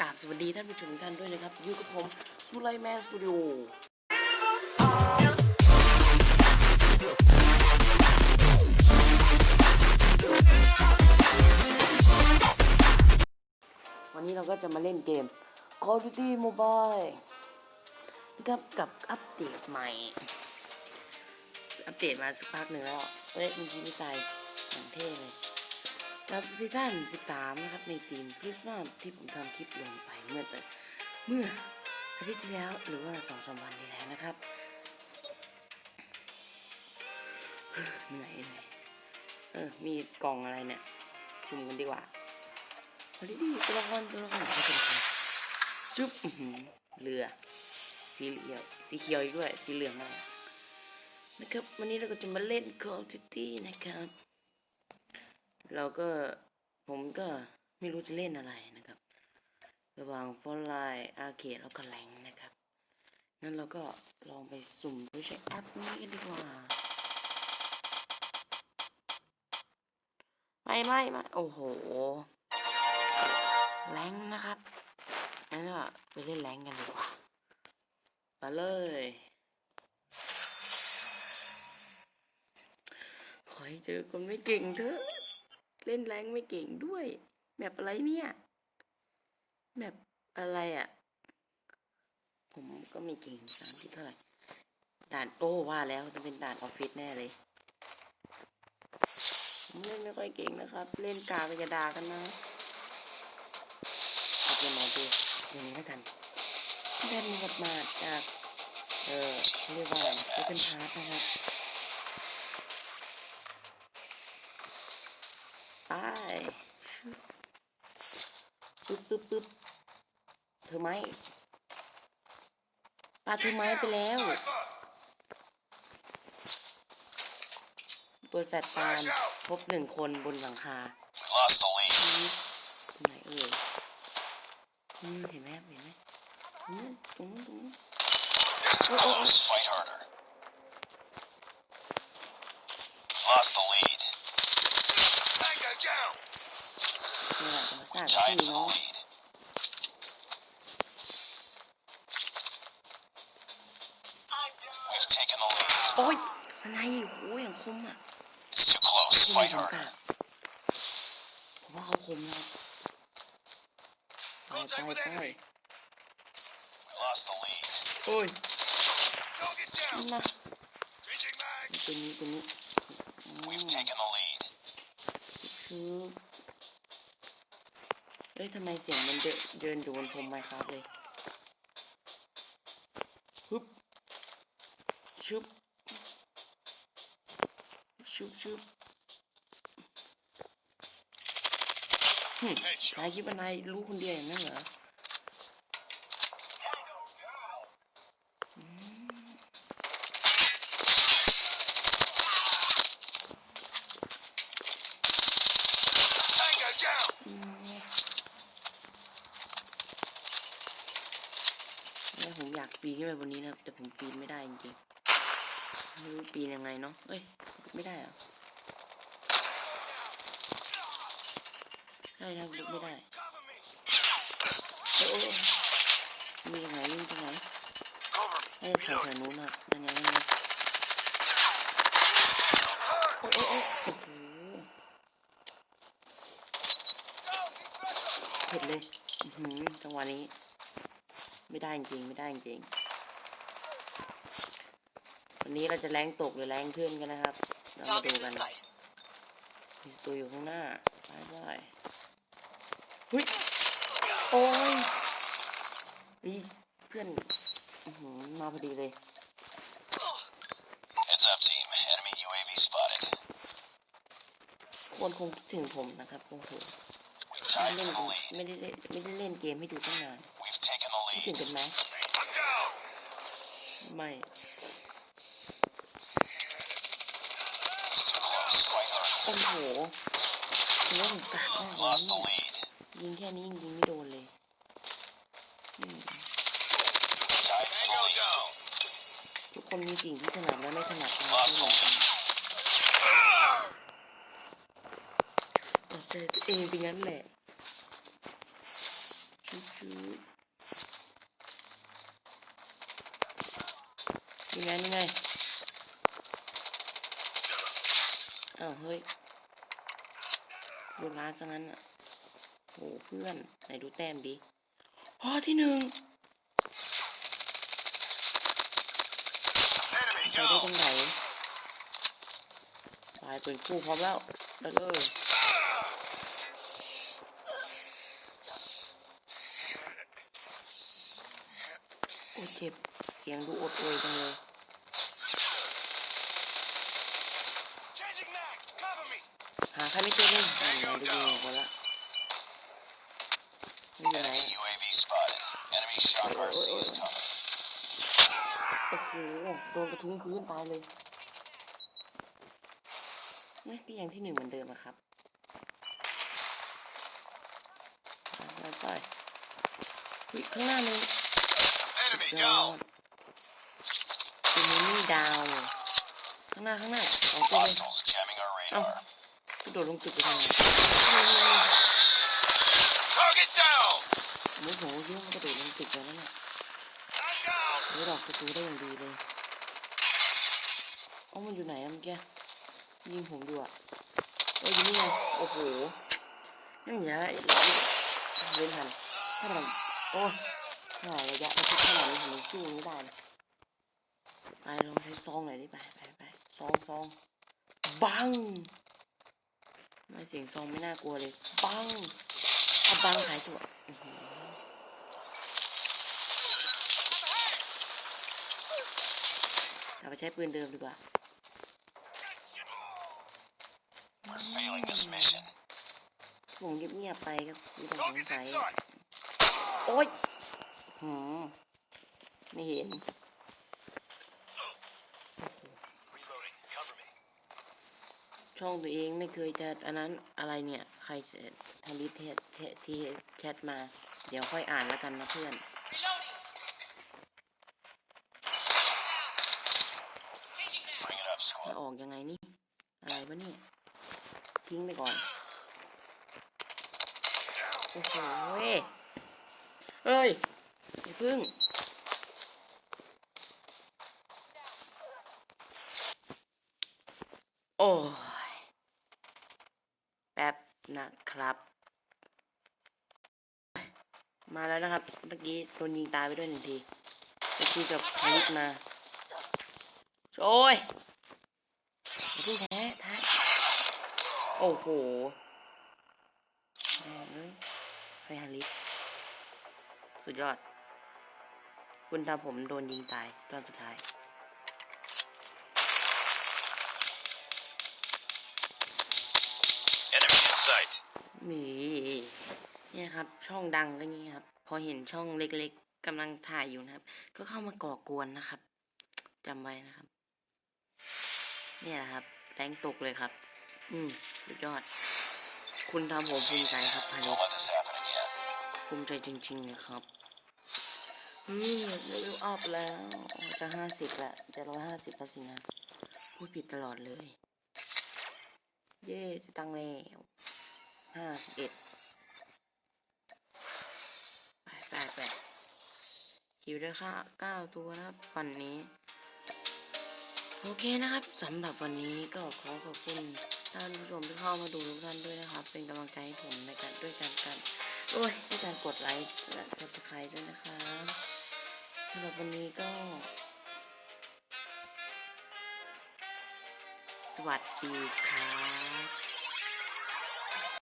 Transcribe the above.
กราบสวัสดีท่านผู้ชมท่านด้วยนะครับ อยู่กับผมสุไลแมนสตูดิโอวันนี้เราก็จะมาเล่นเกม Call of Duty Mobile นะครับกับอัปเดตใหม่ อัปเดตมาสักพักหนึ่งแล้วเอ้ยมีที่วิจัยอย่างเท่เลย กับซีซั่น13 นะครับ ในทีมคริสต์มาสที่ผมทำคลิปลงไปเมื่อแต่เมื่ออาทิตย์ที่แล้วหรือว่าสองสามวันที่แล้วนะครับ เหนื่อยเหนื่อยเออ มีกล่องอะไรเนี่ยชุมกันดีกว่าพอดีดีตัวละครตัวละครก็เป็นใครจุ๊บเรือ สีเหลืองสีเขียวอีกด้วย สีเหลืองอะไรนะครับ วันนี้เราก็จะมาเล่น Call of Duty นะครับ เราก็ผมก็ไม่รู้จะเล่นอะไรนะครับ ระหว่างฟอนไลน์อาร์เคดแล้วก็แรงนะครับงั้นเราก็ลองไปสุ่มดูใช้แอปนี้กันดีกว่าไม่ไม่ไม่โอ้โหแรงนะครับงั้นก็ไปเล่นแรงกันดีกว่ามาเลยขอให้เจอคนไม่เก่งเถอะ เล่นแรงไม่เก่งด้วย แมปอะไรเนี่ย แมปอะไรอะ่ะ ผมก็ไม่เก่งสามที่เท่าไหร่ ด่านโอ้ว่าแล้วจะเป็นด่านออฟฟิศแน่เลยผมเล่นไม่ค่อยเก่งนะครับ เล่นกาไปกระดากันนะเอาเกมมาดูอย่างนี้แล้วกันได้หมดมาจาก เออเรียกว่าเป็นพาร์ทนะครับ ปปึ๊บปึ๊บปึ๊บเธอไหมปลาเธอไหมไปแล้ว เปิดแฟลชตามพบหนึ่งคนบนหลังคาตรงไหนเอ่ยเห็นไหมเห็นไหมตรงนู้นตรงนู้น This is close. Fight harder. Lost the lead. Tango down. นี่แหละธรรม We ชาติของ tied พี่ for น้อ the ง lead. We've taken the lead. โอ้ยสไนด์โอ้ยอย่างคมอ่ะ It's too close. ที่มี Fight สงกา harder. ผมว่าเขาคมนะครับไปไปไป We lost the lead. โอ้ย Target นี่นะ Changing mag. ตัวนี้ตัวนี้อืม We've taken the lead. คือเอ้ยทำไมเสียงมันเดินเดินอยู่บนผมไมครับเลยฮึบชุบชุบชุบหึนายคิดว่านายรู้คนเดียวอย่างนั้นเหรออื ผมอยากปีนขึ้นไปบนนี้นะครับ แต่ผมปีนไม่ได้จริงๆไม่รู้ปีนยังไงเนาะเอ้ย ไม่ได้เหรอได้ครับไม่ได้โอ้มีทางไหนมีทางไหน Cover me. ให้แถวแถวนู้นครับนั่นไงนั่นไงโอ้โอ้โอ้โอ้โหเผ็ดเลยจังหวะนี้ ไม่ได้จริงๆไม่ได้จริงๆวันนี้เราจะแรงตกหรือแรงขึ้นกันนะครับ เรามาดูกันมีตัวอยู่ข้างหน้าไปไปเฮ้ยโอ้ยนี่เพื่อนอื้อหือมาพอดีเลย Heads up, team. Enemy UAV spotted. คนคงคิดถึงผมนะครับโอ้โห We ไม่ tied เล่น for the lead. ไม่ได้เล่นไม่ได้เล่นเกมให้ดูตั้งนาน We've taken the คิดถึง lead. กันไหมไม่โอ้โหถือว่าผมกากมากเลย Lost the เนี่งยิงแค่นี้ยิงยิงไม่โดนเลยอืม Tied for the lead. ทุกคนมีสิ่งที่ถนัดและไม่ถนัดนะครับ Lost ไม่ the เหมือนกันต่เจอตัวเองเป็นงั้นแหละชุ บชุบนี่ไงนี่ไงอ้าวเฮ้ยโดนล้านซะงั้นอะโหเพื่อนไหนดูแต้มดิพอที่หนึ่ง Enemy ได้ down. ตรงไหนตายปืนคู่พร้อมแล้วได้เลยโอ้เจ็บเสียงดูอดโอยจังเลย ใครไม่เจอเลยนั่นไงได้ยิงกันละนี่อยู่ไหน Enemy UAV spotted. Enemy shock RC is coming. โอ้โหโดนกระทุ้งพื้นตายเลยนี่ก็ยังที่หนึ่งเหมือนเดิมอะครับไปไปเฮ้ยข้างหน้าเลย Enemy ยอ down. ดเป็นมินี่ดาว ข้างหน้าข้างหน้าสองตัวเลย Hostiles jamming our radar. กระ โดดลงตึกไปทำไง Target down. ไม่โหเยอะมันกระโดดลงตึกแล้วนั่นน่ะ I'm down. เฮ้ยดอกประตูได้อย่างดีเลยเอ้ามันอยู่ไหนอะเมื่อกี้ยิงผมดูอะเอ้ยนี่ไงโอ้โหนั่นอย่าเล่นทันถ้าทำโอ้ยหน่อยระยะประชิดขนาดนี้ผมสู้ไม่ได้เลยไปลองใช้ซองหน่อยดิไปไปไปซองซองบัง ไม่เสียงซองไม่น่ากลัวเลยบังเอาบังขายตัวอื้อหือเอาไปใช้ปืนเดิมดีกว่า We're failing this mission. ผมเงียบๆไปก็มีแต่สง Target's สัย inside. โอ๊ยหืมไม่เห็น ช่องตัวเองไม่เคยจะอันนั้นอะไรเนี่ย ใครทำรีเทสที่แชทมา เดี๋ยวค่อยอ่านแล้วกันนะเพื่อนจะออกยังไงนี่ อะไรวะเนี่ย ทิ้งไปก่อน โอ้โหเว้ยอ้ยอย่าพึ่งโอ้ นะครับ มาแล้วนะครับ เมื่อกี้โดนยิงตายไปด้วยหนึ่งทีไปคุยกับพลิตมา โอ้ยอย่าเพิ่แพ้ท้ายโอ้โหเอ้ยไปฮาริสสุดยอด คุณทำผมโดนยิงตายตอนสุดท้าย sight. มีเนี่ยครับ ช่องดังก็งี้ครับ พอเห็นช่องเล็กๆกำลังถ่ายอยู่นะครับ ก็เข้ามาก่อกวนนะครับจำไว้นะครับ เนี่ยแหละครับ แรงตกเลยครับ อืมสุดยอด คุณทำผมภูมิใจครับพานิ Don't ช let this happen again. ภูมิใจจริงๆนะครับอืมเลเวลอัพแล้ว จะห้าสิบละจะร้อยห้าสิบแล้วสินะ พูดผิดตลอดเลย เย่จะตังแล้ว ห้าสิบเอ็ดไปไปไปคิวได้ค่าเก้าตัวนะครับวันนี้ โอเคนะครับสำหรับวันนี้ก็ขอขอบคุณท่านผู้ชมที่เข้ามาดูทุกท่านด้วยนะครับ เป็นกำลังใจให้ผมในการด้วยการการโอ้ยด้วยการกดไลค์และ subscribe ด้วยนะครับสำหรับวันนี้ก็ สวัสดีครับ